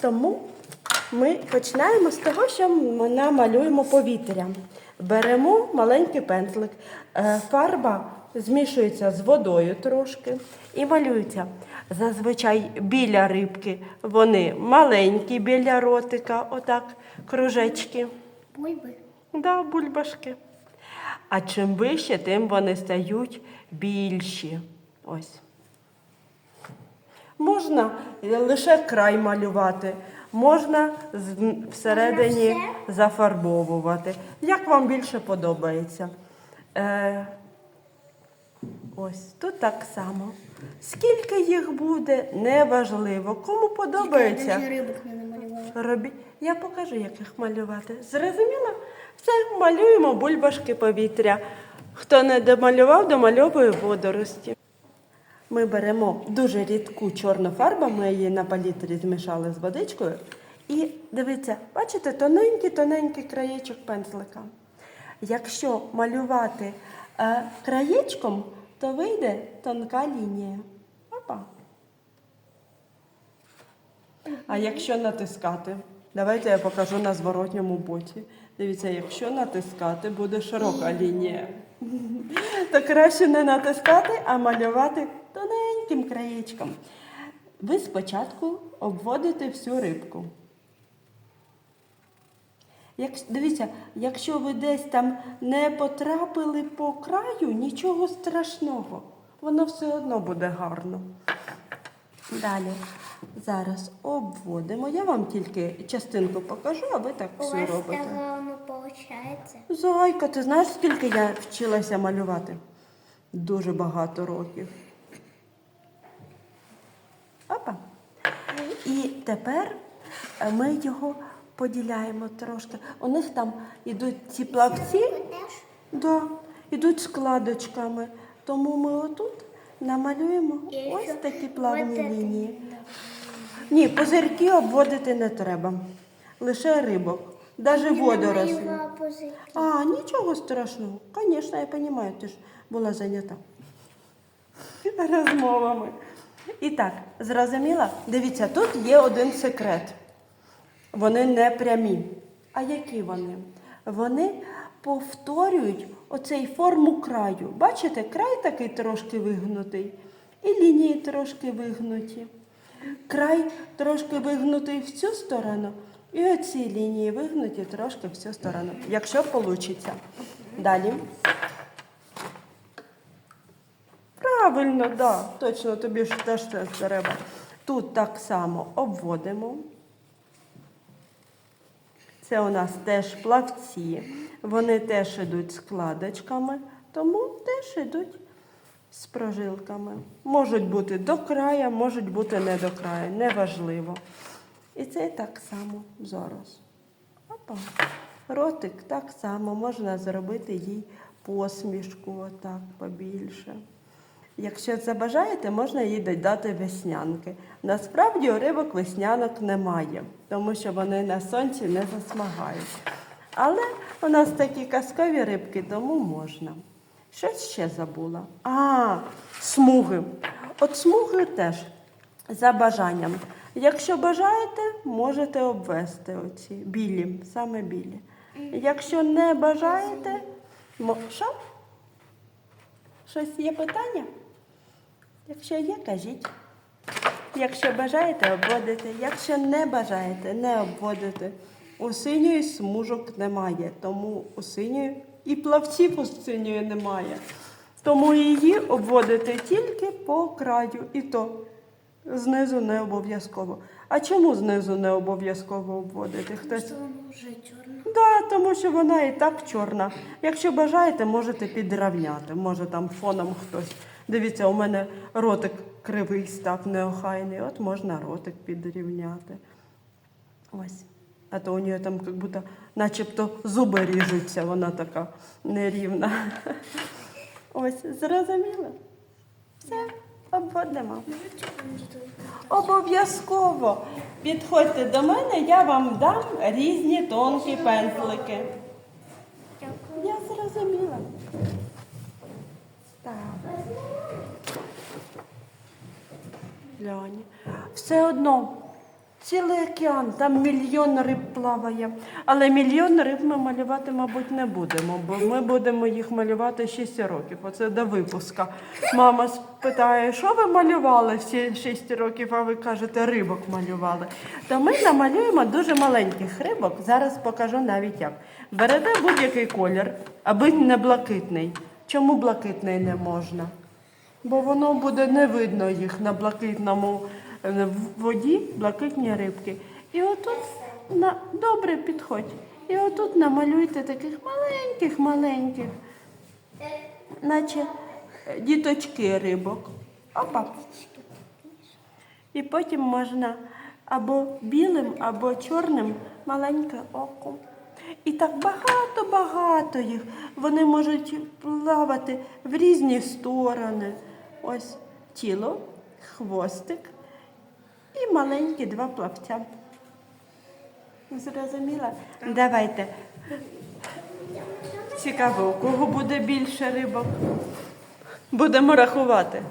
Тому ми починаємо з того, що ми намалюємо повітря. Беремо маленький пензлик, е, фарба змішується з водою трошки і малюється. Зазвичай біля рибки вони маленькі, біля ротика, отак, кружечки. Бульби. Да, бульбашки. А чим вище, тим вони стають більші. Ось. Можна лише край малювати, можна всередині зафарбовувати. Як вам більше подобається? Е, ось тут так само. Скільки їх буде, неважливо. Кому подобається. Робі... Я покажу, як їх малювати. Зрозуміло? Все, малюємо бульбашки повітря. Хто не домалював, домальовує водорості. Ми беремо дуже рідку чорну фарбу, ми її на палітрі змішали з водичкою. І дивіться, бачите, тоненький-тоненький краєчок пензлика. Якщо малювати е, краєчком, то вийде тонка лінія. Опа. А якщо натискати, давайте я покажу на зворотньому боці. Дивіться, якщо натискати, буде широка лінія. То краще не натискати, а малювати тоненьким краєчком. Ви спочатку обводите всю рибку. Як, дивіться, якщо ви десь там не потрапили по краю, нічого страшного. Воно все одно буде гарно. Далі. Зараз обводимо. Я вам тільки частинку покажу, а ви так У все вас робите. так гарно виходить. Зайка, ти знаєш, скільки я вчилася малювати? Дуже багато років. Опа. І тепер е, ми його поділяємо трошки. У них там йдуть ці плавці, да, йдуть складочками. Тому ми отут намалюємо ось такі плавні лінії. Ні, позирки обводити не треба. Лише рибок, навіть Я водорослі. А, нічого страшного. Звісно, я розумію, ти ж була зайнята розмовами. І так, зрозуміла? Дивіться, тут є один секрет. Вони не прямі. А які вони? Вони повторюють оцей форму краю. Бачите, край такий трошки вигнутий, і лінії трошки вигнуті. Край трошки вигнутий в цю сторону, і оці лінії вигнуті трошки в цю сторону, якщо вийде. Далі. Правильно, так, да, точно, тобі ж теж це треба. Тут так само обводимо. Це у нас теж плавці. Вони теж йдуть складочками, тому теж йдуть з прожилками. Можуть бути до краю, можуть бути не до краю, неважливо. І це так само зараз. Опа. Ротик так само можна зробити їй посмішку, отак побільше. Якщо забажаєте, можна їй додати веснянки. Насправді у рибок веснянок немає, тому що вони на сонці не засмагають. Але у нас такі казкові рибки, тому можна. Щось ще забула. А, смуги. От смуги теж за бажанням. Якщо бажаєте, можете обвести оці білі, саме білі. Якщо не бажаєте, що? Щось є питання? Якщо є, кажіть. Якщо бажаєте, обводите. Якщо не бажаєте, не обводите. У синьої смужок немає, тому у синьої і плавців у синьої немає. Тому її обводите тільки по краю, і то знизу не обов'язково. А чому знизу не обов'язково обводити? Хтось вже чорне. Да, тому що вона і так чорна. Якщо бажаєте, можете підрівняти. Може там фоном хтось. Дивіться, у мене ротик кривий став неохайний. От можна ротик підрівняти. Ось. А то у нього там як будто, начебто зуби ріжуться, вона така нерівна. Ось, зрозуміло? Все, обводимо. Обов'язково підходьте до мене, я вам дам різні тонкі пензлики. Я зрозуміла. Глянь. Все одно Цілий океан, там мільйон риб плаває. Але мільйон риб ми малювати, мабуть, не будемо, бо ми будемо їх малювати 6 років. Оце до випуска. Мама спитає, що ви малювали всі 6 років, а ви кажете, рибок малювали. То ми намалюємо дуже маленьких рибок. Зараз покажу навіть як. Берете будь-який колір, аби не блакитний. Чому блакитний не можна? Бо воно буде не видно їх на блакитному е, воді, блакитні рибки. І отут на добре підходь. І отут намалюйте таких маленьких, маленьких, наче е, діточки рибок. Опа. І потім можна або білим, або чорним маленьке око. І так багато-багато їх. Вони можуть плавати в різні сторони. Ось тіло, хвостик і маленькі два плавця. Зрозуміла? Давайте. Цікаво, у кого буде більше рибок? Будемо рахувати.